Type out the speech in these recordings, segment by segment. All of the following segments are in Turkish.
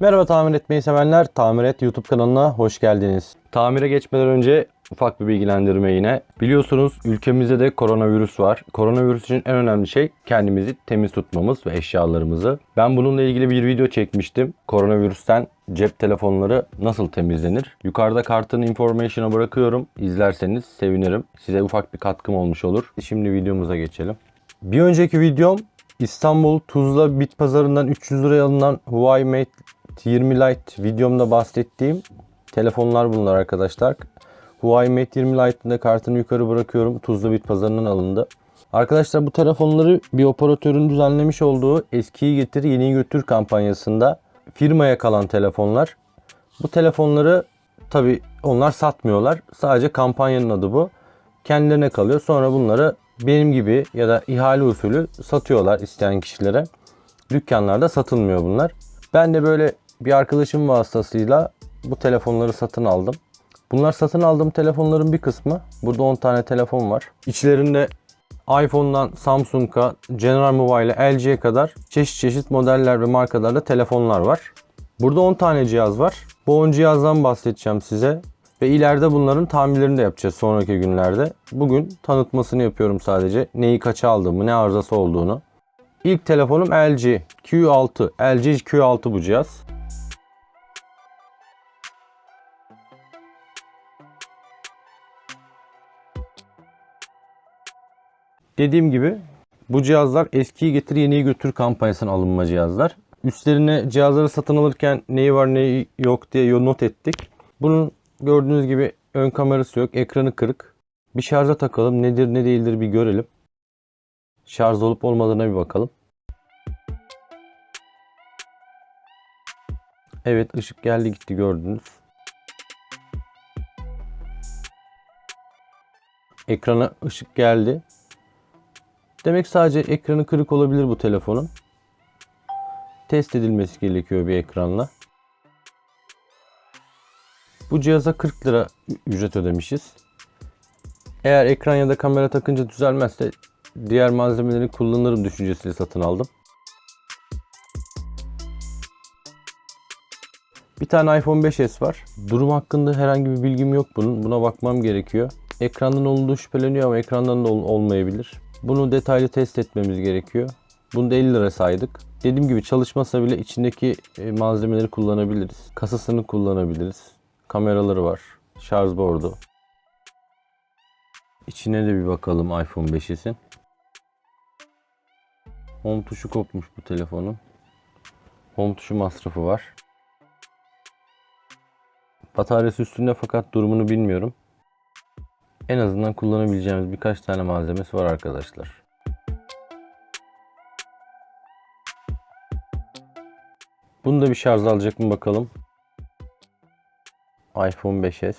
Merhaba tamir etmeyi sevenler. Tamir et YouTube kanalına hoş geldiniz. Tamire geçmeden önce ufak bir bilgilendirme yine. Biliyorsunuz ülkemizde de koronavirüs var. Koronavirüs için en önemli şey kendimizi temiz tutmamız ve eşyalarımızı. Ben bununla ilgili bir video çekmiştim. Koronavirüsten cep telefonları nasıl temizlenir? Yukarıda kartın information'a bırakıyorum. İzlerseniz sevinirim. Size ufak bir katkım olmuş olur. Şimdi videomuza geçelim. Bir önceki videom İstanbul Tuzla Bit Pazarından 300 liraya alınan Huawei Mate 20 Lite videomda bahsettiğim telefonlar bunlar arkadaşlar. Huawei Mate 20 Lite'ın da kartını yukarı bırakıyorum. Tuzla Bit Pazarından alındı. Arkadaşlar bu telefonları bir operatörün düzenlemiş olduğu eskiyi getir yeniyi götür kampanyasında firmaya kalan telefonlar. Bu telefonları tabi onlar satmıyorlar. Sadece kampanyanın adı bu. Kendilerine kalıyor. Sonra bunları benim gibi ya da ihale usulü satıyorlar isteyen kişilere. Dükkanlarda satılmıyor bunlar. Ben de böyle bir arkadaşım vasıtasıyla bu telefonları satın aldım. Bunlar satın aldığım telefonların bir kısmı. Burada 10 tane telefon var. İçlerinde iPhone'dan Samsung'a, General Mobile, LG'ye kadar çeşit çeşit modeller ve markalarda telefonlar var. Burada 10 tane cihaz var. Bu 10 cihazdan bahsedeceğim size. Ve ileride bunların tamirlerini de yapacağız sonraki günlerde. Bugün tanıtmasını yapıyorum sadece. Neyi kaça aldığımı, ne arızası olduğunu. İlk telefonum LG Q6. LG Q6 bu cihaz. Dediğim gibi bu cihazlar eskiyi getir yeniyi götür kampanyasına alınma cihazlar. Üstlerine cihazları satın alırken neyi var neyi yok diye not ettik. Bunun gördüğünüz gibi ön kamerası yok. Ekranı kırık. Bir şarja takalım. Nedir ne değildir bir görelim. Şarj olup olmadığına bir bakalım. Evet ışık geldi gitti gördünüz. Ekrana ışık geldi. Demek sadece ekranı kırık olabilir bu telefonun. Test edilmesi gerekiyor bir ekranla. Bu cihaza 40 lira ücret ödemişiz. Eğer ekran ya da kamera takınca düzelmezse diğer malzemeleri kullanırım düşüncesiyle satın aldım. Bir tane iPhone 5s var. Durum hakkında herhangi bir bilgim yok bunun. Buna bakmam gerekiyor. Ekrandan olduğu şüpheleniyor ama ekrandan da ol- olmayabilir. Bunu detaylı test etmemiz gerekiyor. Bunu da 50 lira saydık. Dediğim gibi çalışmasa bile içindeki e, malzemeleri kullanabiliriz. Kasasını kullanabiliriz. Kameraları var. Şarj boardu. İçine de bir bakalım iPhone 5'in. Home tuşu kopmuş bu telefonun. Home tuşu masrafı var. Bataryası üstünde fakat durumunu bilmiyorum. En azından kullanabileceğimiz birkaç tane malzemesi var arkadaşlar. Bunu da bir şarj alacak mı bakalım. iPhone 5s.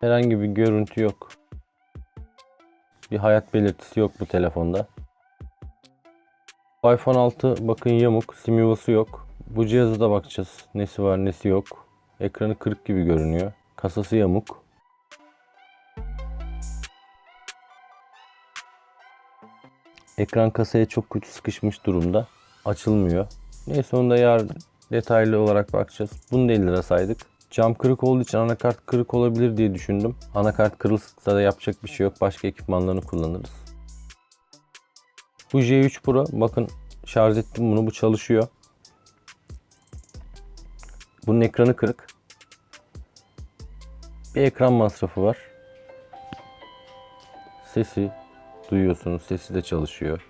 Herhangi bir görüntü yok. Bir hayat belirtisi yok bu telefonda. iPhone 6 bakın yamuk, sim yuvası yok. Bu cihaza da bakacağız. Nesi var, nesi yok. Ekranı kırık gibi görünüyor. Kasası yamuk. Ekran kasaya çok kötü sıkışmış durumda. Açılmıyor. Neyse onu da yarın detaylı olarak bakacağız. Bunu da 50 lira saydık. Cam kırık olduğu için anakart kırık olabilir diye düşündüm. Anakart kırılsa da yapacak bir şey yok. Başka ekipmanlarını kullanırız. Bu J3 Pro bakın şarj ettim bunu bu çalışıyor. Bunun ekranı kırık. Bir ekran masrafı var. Sesi duyuyorsunuz. Sesi de çalışıyor.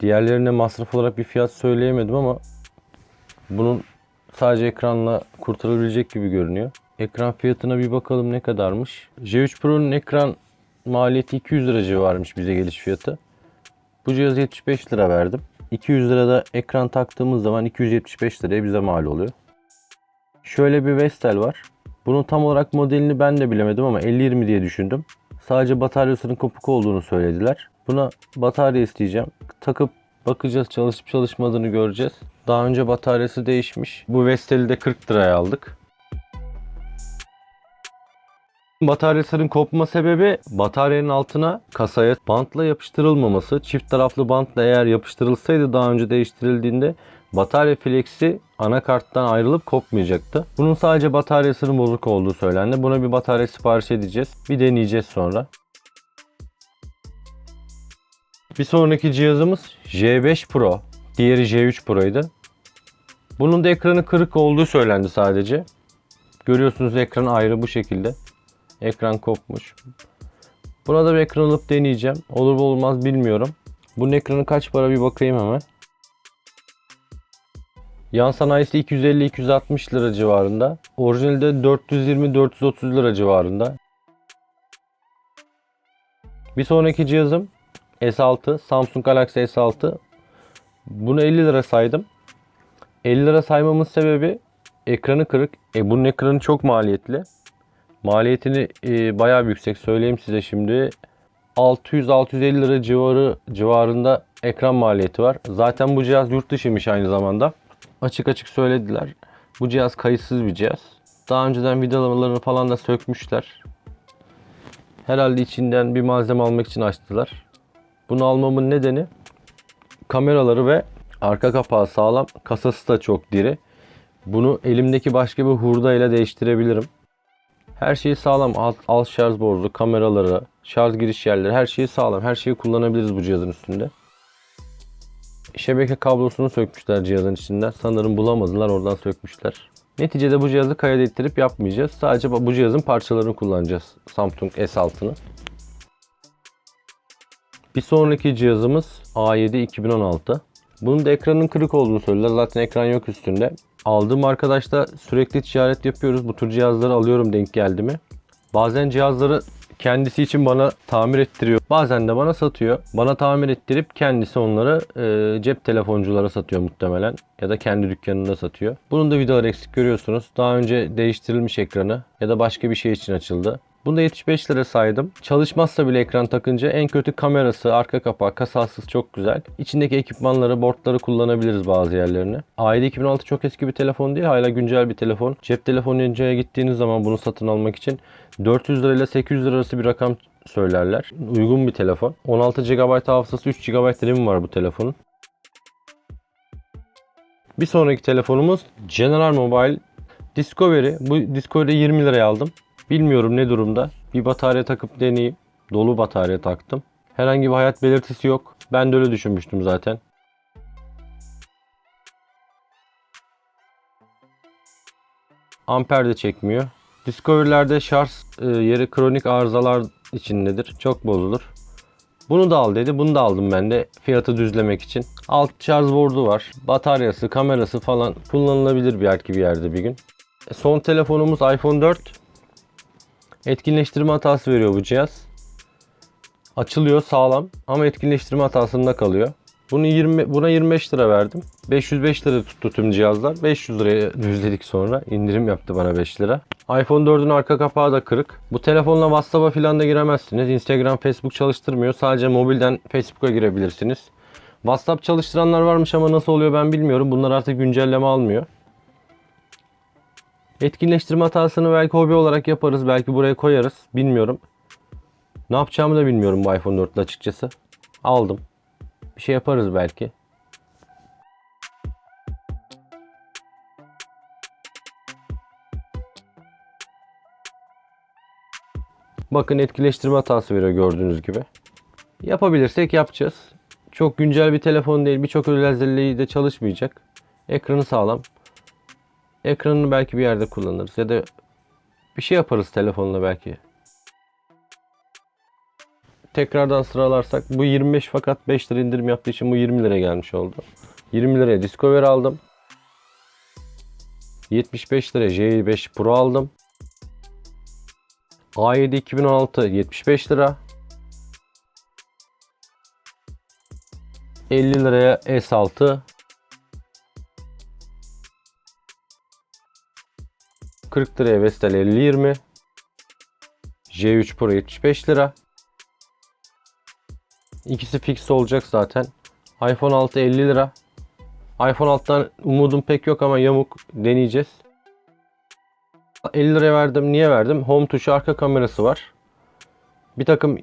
Diğerlerine masraf olarak bir fiyat söyleyemedim ama bunun sadece ekranla kurtarılabilecek gibi görünüyor. Ekran fiyatına bir bakalım ne kadarmış. J3 Pro'nun ekran maliyeti 200 lira civarıymış bize geliş fiyatı. Bu cihaza 75 lira verdim. 200 lirada ekran taktığımız zaman 275 liraya bize mal oluyor. Şöyle bir Vestel var. Bunun tam olarak modelini ben de bilemedim ama 50-20 diye düşündüm. Sadece bataryasının kopuk olduğunu söylediler. Buna batarya isteyeceğim. Takıp bakacağız çalışıp çalışmadığını göreceğiz. Daha önce bataryası değişmiş. Bu Vestel'i de 40 liraya aldık. Bataryasının kopma sebebi bataryanın altına kasaya bantla yapıştırılmaması. Çift taraflı bantla eğer yapıştırılsaydı daha önce değiştirildiğinde batarya flexi anakarttan ayrılıp kopmayacaktı. Bunun sadece bataryasının bozuk olduğu söylendi. Buna bir batarya sipariş edeceğiz. Bir deneyeceğiz sonra. Bir sonraki cihazımız J5 Pro. Diğeri J3 Pro'ydu. Bunun da ekranı kırık olduğu söylendi sadece. Görüyorsunuz ekran ayrı bu şekilde. Ekran kopmuş. Buna da bir ekran alıp deneyeceğim. Olur olmaz bilmiyorum. Bunun ekranı kaç para bir bakayım hemen. Yan sanayisi 250-260 lira civarında. Orijinalde 420-430 lira civarında. Bir sonraki cihazım S6. Samsung Galaxy S6. Bunu 50 lira saydım. 50 lira saymamın sebebi ekranı kırık. E bunun ekranı çok maliyetli. Maliyetini e, bayağı yüksek söyleyeyim size şimdi. 600-650 lira civarı civarında ekran maliyeti var. Zaten bu cihaz yurt dışıymış aynı zamanda. Açık açık söylediler. Bu cihaz kayıtsız bir cihaz. Daha önceden vidalalarını falan da sökmüşler. Herhalde içinden bir malzeme almak için açtılar. Bunu almamın nedeni kameraları ve arka kapağı sağlam. Kasası da çok diri. Bunu elimdeki başka bir hurda ile değiştirebilirim. Her şeyi sağlam. Alt, alt şarj borusu, kameraları, şarj giriş yerleri her şeyi sağlam. Her şeyi kullanabiliriz bu cihazın üstünde. Şebeke kablosunu sökmüşler cihazın içinden. Sanırım bulamadılar oradan sökmüşler. Neticede bu cihazı kayıt ettirip yapmayacağız. Sadece bu cihazın parçalarını kullanacağız. Samsung S6'nı. Bir sonraki cihazımız A7 2016. Bunun da ekranın kırık olduğunu söylediler. Zaten ekran yok üstünde. Aldığım arkadaşla sürekli ticaret yapıyoruz. Bu tür cihazları alıyorum denk geldi mi. Bazen cihazları kendisi için bana tamir ettiriyor. Bazen de bana satıyor. Bana tamir ettirip kendisi onları e, cep telefonculara satıyor muhtemelen. Ya da kendi dükkanında satıyor. Bunun da vidaları eksik görüyorsunuz. Daha önce değiştirilmiş ekranı ya da başka bir şey için açıldı. Bunu da 75 lira saydım. Çalışmazsa bile ekran takınca en kötü kamerası, arka kapağı, kasasız çok güzel. İçindeki ekipmanları, boardları kullanabiliriz bazı yerlerine. A7 2016 çok eski bir telefon değil, hala güncel bir telefon. Cep telefoncuya gittiğiniz zaman bunu satın almak için 400 lira ile 800 lira arası bir rakam söylerler. Uygun bir telefon. 16 GB hafızası, 3 GB RAM var bu telefonun. Bir sonraki telefonumuz General Mobile Discovery. Bu Discovery 20 liraya aldım. Bilmiyorum ne durumda. Bir batarya takıp deneyeyim. Dolu batarya taktım. Herhangi bir hayat belirtisi yok. Ben de öyle düşünmüştüm zaten. Amper de çekmiyor. Discovery'lerde şarj e, yeri kronik arızalar içindedir. Çok bozulur. Bunu da al dedi. Bunu da aldım ben de fiyatı düzlemek için. Alt şarj board'u var. Bataryası, kamerası falan kullanılabilir bir belki bir yerde bir gün. E, Son telefonumuz iPhone 4. Etkinleştirme hatası veriyor bu cihaz. Açılıyor sağlam ama etkinleştirme hatasında kalıyor. Bunu 20 buna 25 lira verdim. 505 lira tuttu tüm cihazlar. 500 liraya düzledik sonra. indirim yaptı bana 5 lira. iPhone 4'ün arka kapağı da kırık. Bu telefonla WhatsApp'a falan da giremezsiniz. Instagram, Facebook çalıştırmıyor. Sadece mobilden Facebook'a girebilirsiniz. WhatsApp çalıştıranlar varmış ama nasıl oluyor ben bilmiyorum. Bunlar artık güncelleme almıyor. Etkinleştirme hatasını belki hobi olarak yaparız. Belki buraya koyarız. Bilmiyorum. Ne yapacağımı da bilmiyorum bu iPhone 4'te açıkçası. Aldım. Bir şey yaparız belki. Bakın etkileştirme hatası veriyor gördüğünüz gibi. Yapabilirsek yapacağız. Çok güncel bir telefon değil. Birçok özelliği de çalışmayacak. Ekranı sağlam. Ekranını belki bir yerde kullanırız ya da bir şey yaparız telefonla belki. Tekrardan sıralarsak bu 25 fakat 5 lira indirim yaptığı için bu 20 liraya gelmiş oldu. 20 liraya Discover aldım. 75 liraya J5 Pro aldım. A7 2016 75 lira. 50 liraya S6 40 liraya Vestel 50-20 J3 Pro 75 lira İkisi fix olacak zaten. iPhone 6 50 lira. iPhone 6'dan umudum pek yok ama yamuk deneyeceğiz. 50 liraya verdim. Niye verdim? Home tuşu arka kamerası var. Bir takım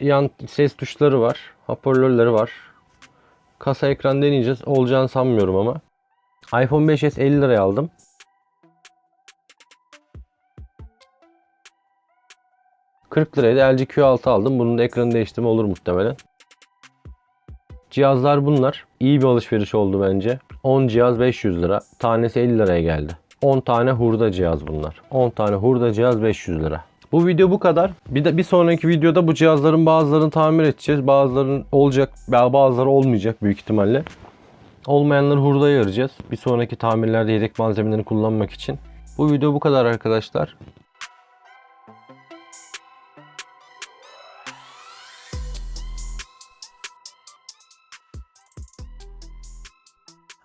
yan ses tuşları var. Hoparlörleri var. Kasa ekran deneyeceğiz. Olacağını sanmıyorum ama. iPhone 5s 50 liraya aldım. ...40 liraya da LG Q6 aldım. Bunun da ekranı değiştirme olur muhtemelen. Cihazlar bunlar. İyi bir alışveriş oldu bence. 10 cihaz 500 lira. Tanesi 50 liraya geldi. 10 tane hurda cihaz bunlar. 10 tane hurda cihaz 500 lira. Bu video bu kadar. Bir de bir sonraki videoda bu cihazların bazılarını tamir edeceğiz. Bazılarının olacak, veya bazıları olmayacak büyük ihtimalle. Olmayanları hurdaya ayıracağız. Bir sonraki tamirlerde yedek malzemelerini kullanmak için. Bu video bu kadar arkadaşlar.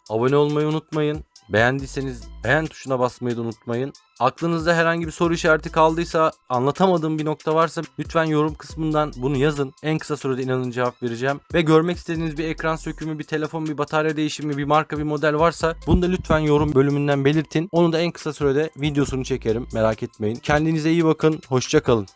Abone olmayı unutmayın. Beğendiyseniz beğen tuşuna basmayı da unutmayın. Aklınızda herhangi bir soru işareti kaldıysa, anlatamadığım bir nokta varsa lütfen yorum kısmından bunu yazın. En kısa sürede inanın cevap vereceğim. Ve görmek istediğiniz bir ekran sökümü, bir telefon, bir batarya değişimi, bir marka, bir model varsa bunu da lütfen yorum bölümünden belirtin. Onu da en kısa sürede videosunu çekerim. Merak etmeyin. Kendinize iyi bakın. Hoşça kalın.